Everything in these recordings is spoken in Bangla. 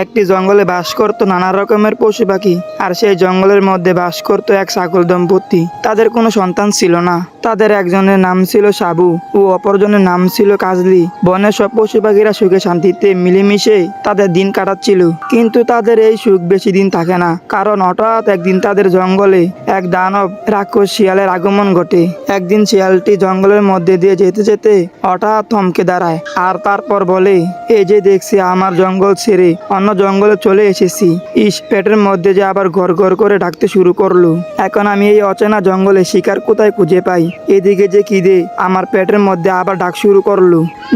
একটি জঙ্গলে বাস করত নানা রকমের পশু পাখি, আর সেই জঙ্গলের মধ্যে বাস করত এক ছাগল দম্পতি। তাদের কোনো সন্তান ছিল না। তাদের একজনের নাম ছিল সাবু ও অপরজনের নাম ছিল কাজলি। বনের সব পশু পাখিরা সুখে শান্তিতে মিলেমিশে তাদের দিন কাটাচ্ছিল। কিন্তু তাদের এই সুখ বেশি দিন থাকে না, কারণ হঠাৎ একদিন তাদের জঙ্গলে এক দানব রাক্ষস শিয়ালের আগমন ঘটে। একদিন শিয়ালটি জঙ্গলের মধ্যে দিয়ে যেতে যেতে হঠাৎ থমকে দাঁড়ায়, আর তারপর বলে, এই যে দেখছি, আমার জঙ্গল ছেড়ে অন্য জঙ্গলে চলে এসেছি। ইস, পেটের মধ্যে যে আবার ঘর ঘর করে ডাকতে শুরু করল। এখন আমি এই অচেনা জঙ্গলে শিকার কোথায় খুঁজে পাই? এদিকে যে খিদে আমার পেটের মধ্যে আবার ডাক শুরু করল।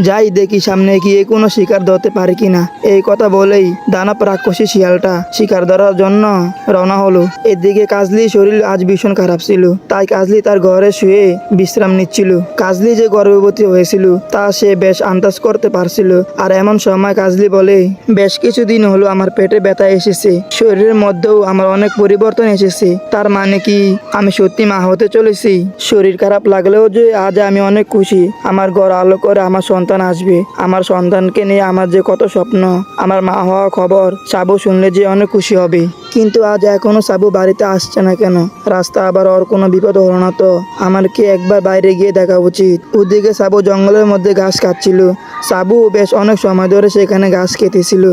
যাই দেখি সামনে গিয়ে কোনো শিকার ধরতে পারে কিনা। এই কথা বলেই দানব রাক্ষসী শিয়ালটা শিকার ধরার জন্য রওনা হলো। এদিকে কাজলি শরীর আজ ভীষণ খারাপ ছিল। তাই কাজলি তার ঘরে শুয়ে বিশ্রাম নিচ্ছিল। কাজলি যে গর্ভবতী হয়েছিল, তা সে বেশ আন্দাজ করতে পারছিল। আর এমন সময় কাজলি বলে, বেশ কিছুদিন হলো আমার পেটে ব্যথা এসেছে। শরীরের মধ্যেও আমার অনেক পরিবর্তন এসেছে। তার মানে কি? আমি সত্যি মা হতে চলেছি। শরীর খারাপ লাগলেও যে আজ আমি অনেক খুশি। আমার ঘর আলো করে আমার সন্তান আসবে। আমার সন্তানকে নিয়ে আমার যে কত স্বপ্ন, আমার মা হওয়া খবর, সাবু শুনলে যে অনেক খুশি হবে। কিন্তু আজ এখনও সাবু বাড়িতে আসছে না কেন? রাস্তা আবার ওর কোনো বিপদ হলো না তো? আমার কি একবার বাইরে গিয়ে দেখা উচিত। ওদিকে সাবু জঙ্গলের মধ্যে ঘাস খাচ্ছিল। সাবু বেশ অনেক সময় ধরে সেখানে ঘাস খেতেছিল।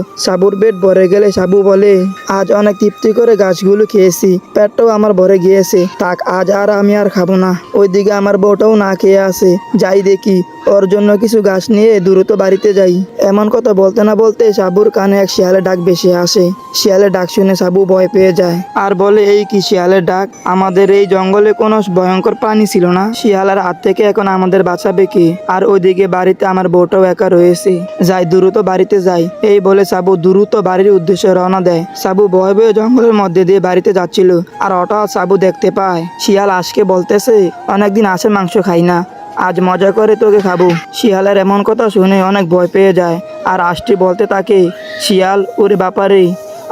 সাবুর পেট ভরে গেলে সাবু বলে, আজ অনেক তৃপ্তি করে গাছগুলো খেয়েছি, পেটটাও আমার ভরে গিয়েছে, থাক, আজ আর আমি আর খাব না। ওইদিকে আমার বউটাও না খেয়ে আসে যাই দেখি, ওর জন্য কিছু গাছ নিয়ে দ্রুত বাড়িতে যাই। এমন কথা বলতে না বলতে সাবুর কানে এক শিয়ালের ডাক বেশি আসে। শিয়ালের ডাক শুনে সাবু ভয় পেয়ে যায়। আর বলে, এই কি শিয়ালের ডাক? আমাদের এই জঙ্গলে কোনো ভয়ঙ্কর প্রাণী ছিল না? শিয়ালের হাত থেকে এখন আমাদের বাঁচাবে কি? আর ওইদিকে বাড়িতে আমার বউটাও একা রয়েছে। যাই, দ্রুত বাড়িতে যাই। এই বলে সাবু দ্রুত বাড়ির উদ্দেশ্যে রওনা দেয়। সাবু ভয় ভয়ে জঙ্গলের মধ্যে দিয়ে বাড়িতে যাচ্ছিল। আর হঠাৎ সাবু দেখতে পায়, শিয়াল আজকে বলতেছে, অনেকদিন আসে মাংস খাই না। আজ মজা করে তোকে খাব। শিয়ালের এমন কথা শুনে অনেক ভয় পেয়ে যায়। আর আষ্টি বলতে তাকে শিয়াল, ওরে বাপারে,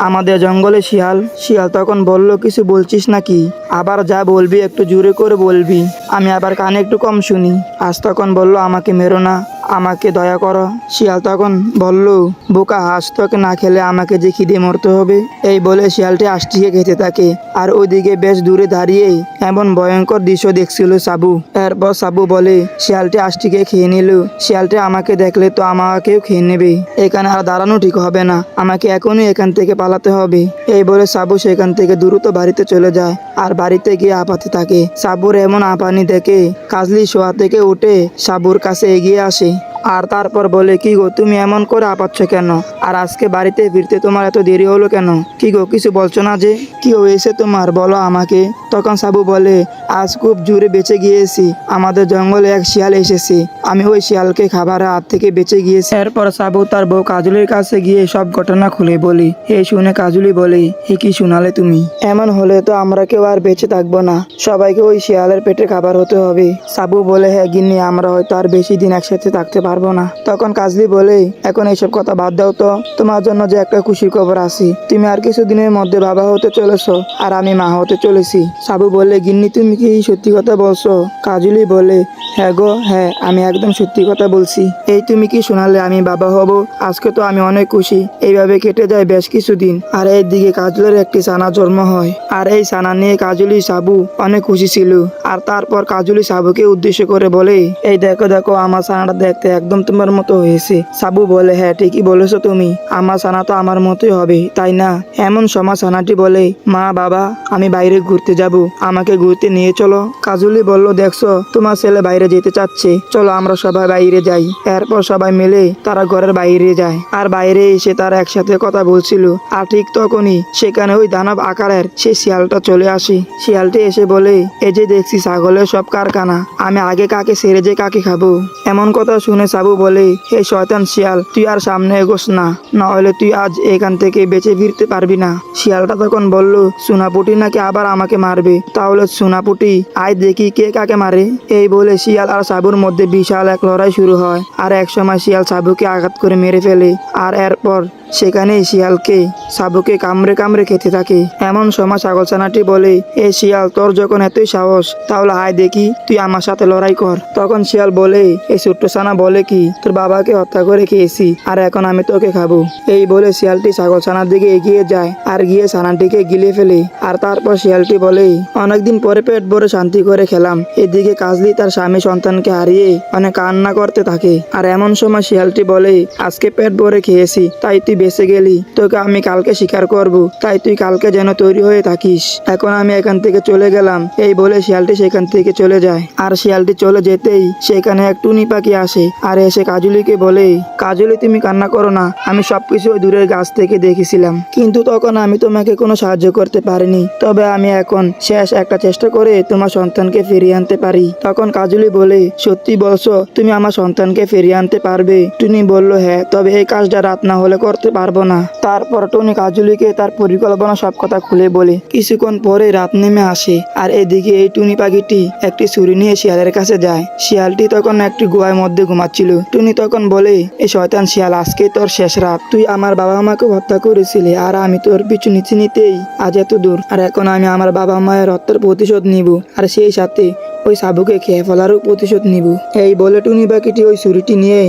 আমাদের জঙ্গলে শিয়াল। শিয়াল তখন বলল, কিছু বলছিস নাকি? আবার যা বলবি একটু জোরে করে বলবি। আমি আবার কানে একটু কম শুনি। আজ তখন বলল, আমাকে মেরো না। আমাকে দয়া করো, শিয়াল তখন বলল, বোকা হাঁস তোকে না খেলে আমাকে যে খিদে মরতে হবে? এই বলে শিয়ালটি আষ্টিকে খেতে থাকে। আর ওইদিকে বেশ দূরে দাঁড়িয়ে এমন ভয়ঙ্কর দৃশ্য দেখছিল সাবু। এরপর সাবু বলে, শিয়ালটি আষ্টিকে খেয়ে নিল। শিয়ালটি আমাকে দেখলে তো আমাকেও খেয়ে নেবে। এখানে আর দাঁড়ানো ঠিক হবে না। আমাকে এখনই এখান থেকে পালাতে হবে। এই বলে সাবু সেখান থেকে দ্রুত বাড়িতে চলে যায়। আর বাড়িতে গিয়ে আপাতে থাকে। সাবুর এমন আপানি দেখে কাজলি শোয়া থেকে উঠে সাবুর কাছে এগিয়ে আসে। আর তারপর বলে, কি গো, তুমি এমন করে আপাচ্ছ কেন? আর আজকে বাড়িতে ফিরতে তোমার এত দেরি হলো কেন? কি গো, কিছু বলছো না যে? কি হয়েছে তোমার, বলো আমাকে? তখন সাবু বলে, আজ খুব জোরে বেঁচে গিয়েছি। আমাদের জঙ্গলে এক শিয়াল এসেছে। আমি ওই শিয়ালকে খাবারের হাত থেকে বেঁচে গিয়েছি। এরপর সাবু তার বউ কাজুলির কাছে গিয়ে সব ঘটনা খুলে বলি এই শুনে কাজুলি বলে, এ কি শুনালে তুমি? এমন হলে তো আমরা কেউ আর বেঁচে থাকব না। সবাইকে ওই শিয়ালের পেটে খাবার হতে হবে। সাবু বলে হ্যাঁ গিন্নি, আমরা হয়তো আর বেশি দিন একসাথে থাকতে পারব না। তখন কাজলি বলে, এখন এইসব কথা বাদ দাও তো। তোমার জন্য যে একটা খুশির খবর আছে। তুমি আর কিছু দিনের মধ্যে বাবা হতে চলেছো, আর আমি মা হতে চলেছি। সাবু বলে, গিন্নি, তুমি কি সত্যি কথা বলছো? কাজলি বলে হ্যাঁ গো হ্যাঁ আমি একদম সত্যি কথা বলছি। এই তুমি কি শোনালে আমি বাবা হব? আজকে তো আমি অনেক খুশি। এইভাবে কেটে যায় বেশ কিছুদিন। আর এর দিকে কাজলের একটি সানা জন্ম হয়। আর এই সানা নিয়ে কাজলি, সাবু অনেক খুশি ছিল। আর তারপর কাজলি সাবুকে উদ্দেশ্য করে বলে, এই দেখো দেখো, আমার সানাটা দেখতে একদম তোমার মতো হয়েছে। সাবু বলে হ্যাঁ ঠিকই বলেছ তুমি। আমার সানা তো আমার মতোই হবে, তাই না? এমন সময় সানাটি বলে, মা, বাবা, আমি বাইরে ঘুরতে যাব। আমাকে ঘুরতে নিয়ে চলো। কাজলি বলল, দেখছ, তোমার ছেলে বাইরে যেতে চাচ্ছে। চলো, আমরা সবাই বাইরে যাই। এরপর সবাই মিলে তারা ঘরের বাইরে যায়। আর বাইরে এসে তারা একসাথে কথা বলছিল। আর ঠিক তখনই সেখানে ওই দানব আকারের সেই শিয়ালটা চলে আসে। শিয়ালটি এসে বলে, এই যে দেখছি, ছাগলের সব কারখানা। আমি আগে কাকে সেরে যে কাকে খাব? এমন কথা শুনে সাবু বলে, হে শয়তান শিয়াল, তুই আর সামনে এগোস না। না হলে তুই আজ এখান থেকে বেঁচে ফিরতে পারবি না। শিয়ালটা তখন বলল, সোনাপুটি নাকি আবার আমাকে মারবে? তাহলে সোনাপুটি, আয় দেখি কে কাকে মারে। এই বলে শিয়াল আর সাবুর মধ্যে বিশাল এক লড়াই শুরু হয়, আর এক সময় শিয়াল সাবুকে আঘাত করে মেরে ফেলে। আর এরপর সেখানেই শিয়ালকে, সাবুকে কামড়ে কামড়ে খেতে থাকে। এমন সময় ছাগলছানাটি বলে, এ শিয়াল, তোর যখন এতই সাহস, তাহলে আয় দেখি, তুই আমার সাথে লড়াই কর। তখন শিয়াল বলে এই ছোট্ট ছানা বলে কি, তোর বাবাকে হত্যা করে খেয়েছি, আর এখন আমি তোকে খাব। এই বলে শিয়ালটি ছাগল ছানার দিকে এগিয়ে যায়, আর গিয়ে ছানাটিকে গিলে ফেলে। আর তারপর শিয়ালটি বলে, অনেকদিন পরে পেট ভরে শান্তি করে খেলাম। এদিকে কাজলি তার স্বামী সন্তানকে হারিয়ে অনেক কান্না করতে থাকে। আর এমন সময় শিয়ালটি বলে, আজকে পেট ভরে খেয়েছি, তাই তুই বেঁচে গেলি, তোকে আমি কালকে শিকার করব, তাই তুই কালকে যেন তৈরি হয়ে থাকিস। এখন আমি এখান থেকে চলে গেলাম, এই বলে শিয়ালটি সেখান থেকে চলে যায়। আর শিয়ালটি চলে যেতেই সেখানে এক টুনি পাখি আসে, আর এসে কাজুলিকে বলে, কাজুলি, তুমি কান্না করো না, আমি সবকিছু ওই দূরের গাছ থেকে দেখেছিলাম। কিন্তু তখন আমি তোমাকে কোনো সাহায্য করতে পারিনি। তবে আমি এখন শেষ একটা চেষ্টা করে তোমার সন্তানকে ফিরিয়ে আনতে পারি। তখন কাজুলি বলে, সত্যি বলছো, তুমি আমার সন্তানকে ফিরিয়ে আনতে পারবে? টুনি বলল হ্যাঁ তবে এই কাজটা রাত না হলে করতে পারব না। তারপর টুনি কাজুলিকে তার পরিকল্পনা সব কথা খুলে বলে, কিছুক্ষণ পরে রাত নেমে আসে। আর এদিকে এই টুনি পাখিটি একটি ছুরি নিয়ে শিয়ালের কাছে যায়। শিয়ালটি তখন একটি গুহার মধ্যে ঘুমাচ্ছিল। টুনি তখন বলে এই শয়তান শিয়াল, আজকে তোর শেষ রাত। তুই আমার বাবা মাকে হত্যা করেছিলি, আর আমি তোর পিছু নিচে নিতেই আজ এত দূর। আর এখন আমি আমার বাবা মায়ের হত্যার প্রতিশোধ নিব, আর সেই সাথে ওই সাবুকে খেয়ে ফেলারও প্রতিশোধ নিব। এই বলে টুনি পাখিটি ওই ছুরিটি নিয়ে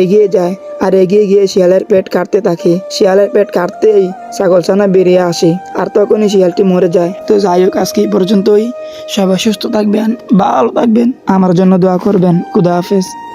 এগিয়ে যায়। আর এগিয়ে গিয়ে শিয়ালের পেট কাটতে থাকে। শিয়ালের পেট কাটতেই ছাগল ছাগলছানা বেরিয়ে আসে আর তখনই শিয়ালটি মরে যায়। তো যাই হোক, আজকে পর্যন্তই। সবাই সুস্থ থাকবেন, ভালো থাকবেন। আমার জন্য দোয়া করবেন। খুদা হাফেজ।